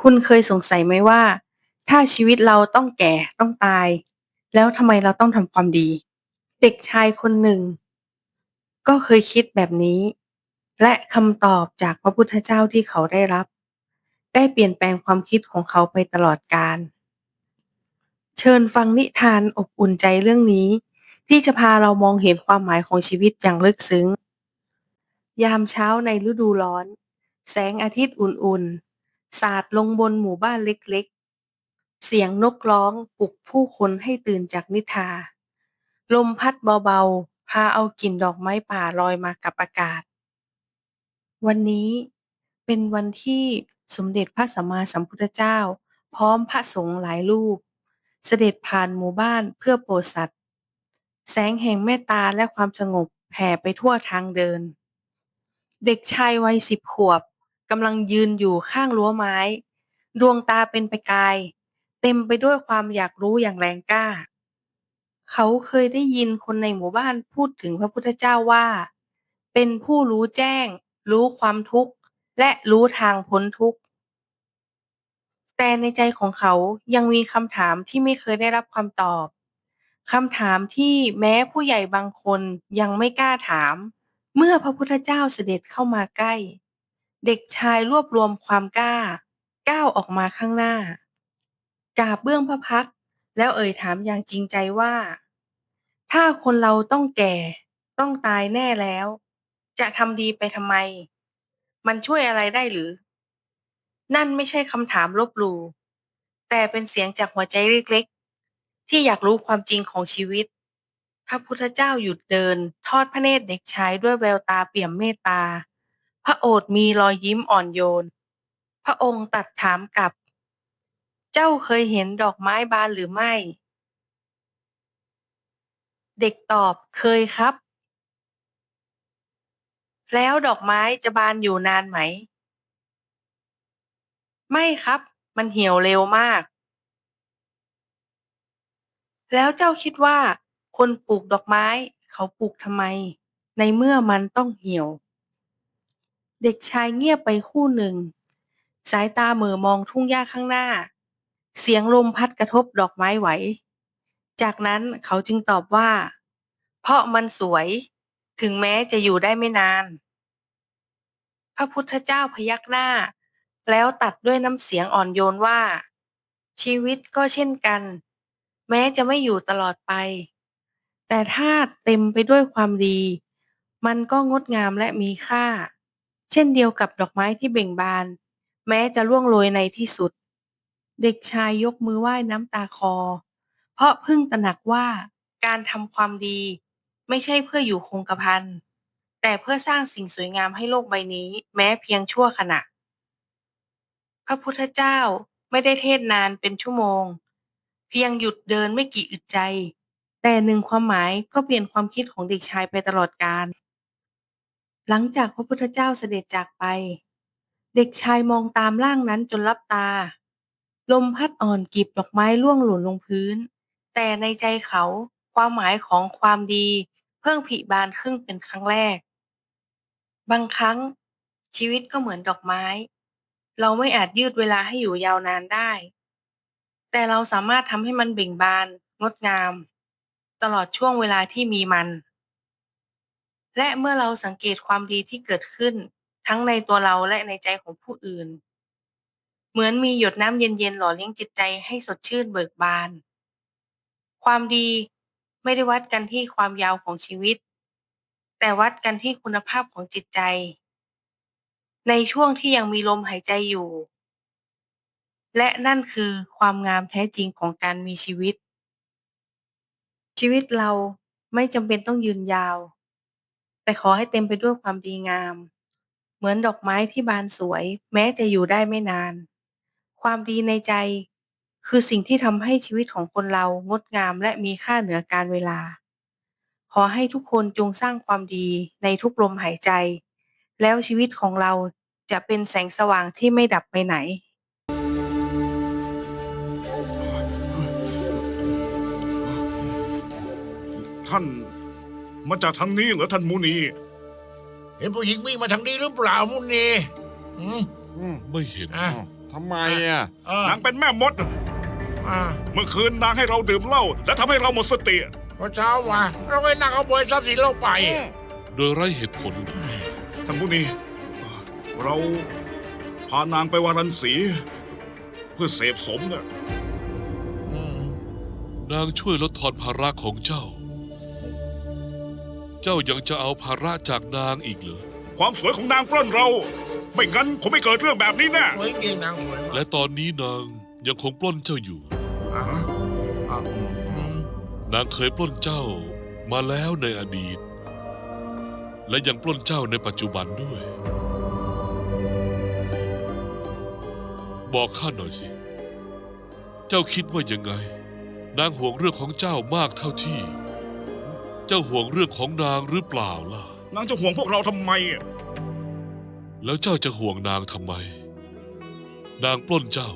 คุณเคยสงสัยไหมว่า ถ้าชีวิตเราต้องแก่ต้องตาย แล้วทำไมเราต้องทำความดี เด็กชายคนหนึ่ง ก็เคยคิดแบบนี้ และคำตอบจากพระพุทธเจ้าที่เขาได้รับ ได้เปลี่ยนแปลงความคิดของเขาไปตลอดกาลเชิญฟังนิทานอบอุ่นใจเรื่องนี้ ที่จะพาเรามองเห็นความหมายของชีวิตอย่างลึกซึ้ง ยามเช้าในฤดูร้อน แสงอาทิตย์อุ่นๆ สาดลงบนหมู่บ้านเล็กๆ เสียงนกร้องปลุกผู้คนให้ตื่นจากนิทรา ลมพัดเบาๆ พาเอากลิ่นดอกไม้ป่าลอยมากับอากาศ วันนี้เป็นวันที่สมเด็จพระสัมมาสัมพุทธเจ้า พร้อมพระสงฆ์หลายรูป เสด็จผ่านหมู่บ้านเพื่อโปรดสัตว์ แสงแห่งเมตตาและความสงบแผ่ไปทั่วทางเดิน เด็กชายวัยสิบขวบ กำลังยืนอยู่ข้างรั้วไม้ ดวงตาเป็นประกาย เต็มไปด้วยความอยากรู้อย่างแรงกล้า เขาเคยได้ยินคนในหมู่บ้านพูดถึงพระพุทธเจ้าว่า เป็นผู้รู้แจ้ง รู้ความทุกข์ และรู้ทางพ้นทุกข์ แต่ในใจของเขายังมีคำถามที่ไม่เคยได้รับคำตอบคำถามที่แม้ผู้ใหญ่บางคนยังไม่กล้าถาม เมื่อพระพุทธเจ้าเสด็จเข้ามาใกล้ เด็กชายรวบรวมความกล้า ก้าวออกมาข้างหน้า กราบเบื้องพระพักตร์แล้วเอ่ยถามอย่างจริงใจว่า ถ้าคนเราต้องแก่ ต้องตายแน่แล้ว จะทำดีไปทำไม มันช่วยอะไรได้หรือ นั่นไม่ใช่คำถามลบหลู่แต่เป็นเสียงจากหัวใจเล็กๆ ที่อยากรู้ความจริงของชีวิต พระพุทธเจ้าหยุดเดิน ทอดพระเนตรเด็กชายด้วยแววตาเปี่ยมเมตตา พระโอษฐ์มีรอยยิ้มอ่อนโยน พระองค์ตรัสถามกลับ เจ้าเคยเห็นดอกไม้บานหรือไม่ เด็กตอบเคยครับ แล้วดอกไม้จะบานอยู่นานไหม ไม่ครับ มันเหี่ยวเร็วมาก แล้วเจ้าคิดว่า คนปลูกดอกไม้เขาปลูกทำไม ในเมื่อมันต้องเหี่ยว เด็กชายเงียบไปครู่หนึ่ง สายตาเหม่อมองทุ่งหญ้าข้างหน้า เสียงลมพัดกระทบดอกไม้ไหว จากนั้นเขาจึงตอบว่า เพราะมันสวย ถึงแม้จะอยู่ได้ไม่นาน พระพุทธเจ้าพยักหน้า แล้วตัดด้วยน้ำเสียงอ่อนโยนว่า ชีวิตก็เช่นกัน แม้จะไม่อยู่ตลอดไป แต่ถ้าเต็มไปด้วยความดี มันก็งดงามและมีค่า เช่นเดียวกับดอกไม้ที่เบ่งบาน แม้จะร่วงโรยในที่สุด เด็กชายยกมือไหว้น้ำตาคอ เพราะเพิ่งตระหนักว่าการทำความดี ไม่ใช่เพื่ออยู่คงกระพันแต่เพื่อสร้างสิ่งสวยงามให้โลกใบนี้ แม้เพียงชั่วขณะ พระพุทธเจ้าไม่ได้เทศนานเป็นชั่วโมง เพียงหยุดเดินไม่กี่อึดใจ แต่หนึ่งความหมายก็เปลี่ยนความคิดของเด็กชายไปตลอดกาล หลังจากพระพุทธเจ้าเสด็จจากไป เด็กชายมองตามร่างนั้นจนลับตา ลมพัดอ่อนกีบดอกไม้ร่วงหล่นลงพื้น แต่ในใจเขาความหมายของความดี เพิ่งผลิบานขึ้นเป็นครั้งแรก บางครั้งชีวิตก็เหมือนดอกไม้ เราไม่อาจยืดเวลาให้อยู่ยาวนานได้ แต่เราสามารถทำให้มันเบ่งบานงดงาม ตลอดช่วงเวลาที่มีมัน และเมื่อเราสังเกตความดีที่เกิดขึ้น ทั้งในตัวเราและในใจของผู้อื่น เหมือนมีหยดน้ำเย็นๆหล่อเลี้ยงจิตใจให้สดชื่นเบิกบาน ความดีไม่ได้วัดกันที่ความยาวของชีวิต แต่วัดกันที่คุณภาพของจิตใจ ในช่วงที่ยังมีลมหายใจอยู่ และนั่นคือความงามแท้จริงของการมีชีวิต ชีวิตเราไม่จำเป็นต้องยืนยาว แต่ขอให้เต็มไปด้วยความดีงาม เหมือนดอกไม้ที่บานสวย แม้จะอยู่ได้ไม่นาน ความดีในใจ คือสิ่งที่ทำให้ชีวิตของคนเรางดงามและมีค่าเหนือกาลเวลา ขอให้ทุกคนจงสร้างความดีในทุกลมหายใจ แล้วชีวิตของเราจะเป็นแสงสว่างที่ไม่ดับไปไหนท่าน มาจากทางนี้เหรอท่านมุนี เห็นผู้หญิงวิ่งมาทางนี้หรือเปล่ามุนีอืม อืมไม่เห็นอะอ้าวทำไมอะ เออนางเป็นแม่มด อ่าเมื่อคืนนางให้เราดื่มเหล้าและทำให้เราหมดสติพอเช้ามาเราก็นั่งขโมยทรัพย์สินเราไป โดยไร้เหตุผล ท่านผู้นี้ เราพานางไปวารันสี เพื่อเสพสมเนี่ย อืม นางช่วยลดทอนภาระของเจ้า เจ้ายังจะเอาภาระจากนางอีกเหรอ ความสวยของนางปล้นเรา ไม่งั้นคงไม่เกิดเรื่องแบบนี้แน่สวยจริงนางสวยมากและตอนนี้นางยังคงปล้นเจ้าอยู่ อ่าอ่าอืมนางเคยปล้นเจ้ามาแล้วในอดีต และยังปล้นเจ้าในปัจจุบันด้วย บอกข้าหน่อยสิ เจ้าคิดว่ายังไง นางห่วงเรื่องของเจ้ามากเท่าที่ เจ้าห่วงเรื่องของนางหรือเปล่าล่ะ นางจะห่วงพวกเราทำไมอะแล้วเจ้าจะห่วงนางทำไม นางปล้นเจ้า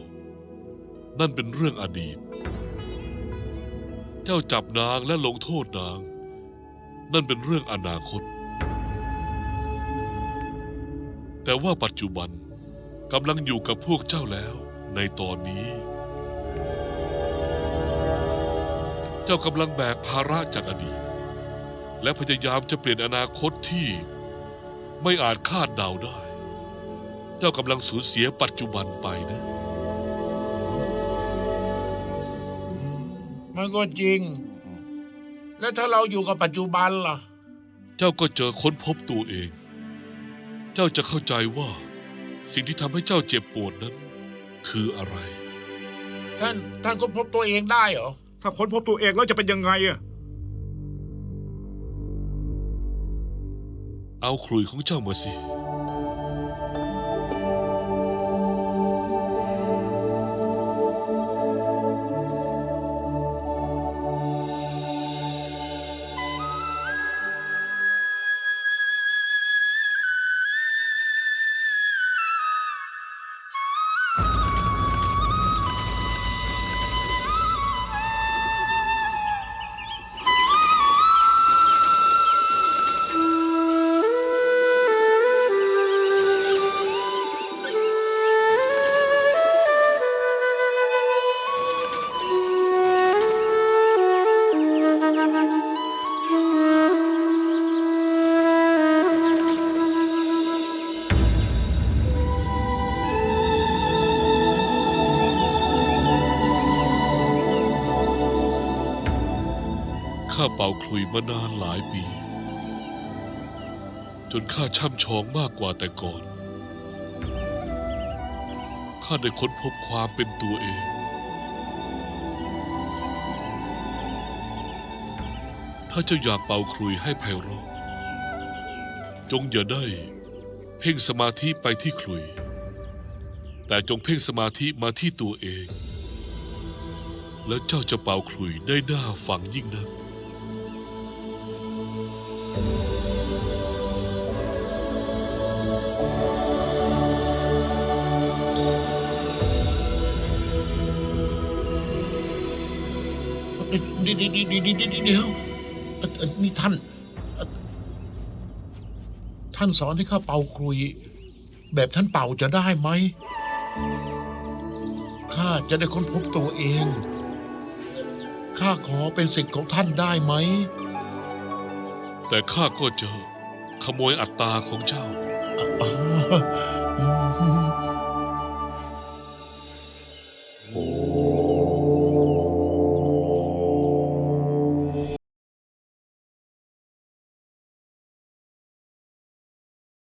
นั่นเป็นเรื่องอดีต เจ้าจับนางและลงโทษนาง นั่นเป็นเรื่องอนาคต แต่ว่าปัจจุบันกำลังอยู่กับพวกเจ้าแล้วในตอนนี้ เจ้ากำลังแบกภาระจากอดีต และพยายามจะเปลี่ยนอนาคตที่ไม่อาจคาดเดาได้ เจ้ากำลังสูญเสียปัจจุบันไปนะ มันก็จริง แล้วถ้าเราอยู่กับปัจจุบันล่ะ เจ้าก็เจอค้นพบตัวเอง เจ้าจะเข้าใจว่า สิ่งที่ทำให้เจ้าเจ็บปวดนั้น คืออะไร ท่าน ท่านค้นพบตัวเองได้เหรอ ถ้าค้นพบตัวเองแล้วจะเป็นยังไงอะ เอาขลุยของเจ้ามาสิ ข้าเป่าขลุยมานานหลายปี จนข้าช่ำชองมากกว่าแต่ก่อน ข้าได้ค้นพบความเป็นตัวเอง ถ้าเจ้าอยากเป่าขลุยให้ไพเราะจงอย่าได้ เพ่งสมาธิไปที่ขลุย แต่จงเพ่งสมาธิมาที่ตัวเองแล้วเจ้าจะเป่าขลุยได้หน่าฟังยิ่งนัก เดี๋ยวเดี๋ยวเดี๋ยวเดี๋ยวเดี๋ยวเดี๋ยวเอ่อเอ่อนี่ท่าน ท่านสอนให้ข้าเป่าครุย แบบท่านเป่าจะได้ไหมข้าจะได้ค้นพบตัวเอง ข้าขอเป็นสิทธิ์ของท่านได้ไหม แต่ข้าก็จะขโมยอัตตาของเจ้า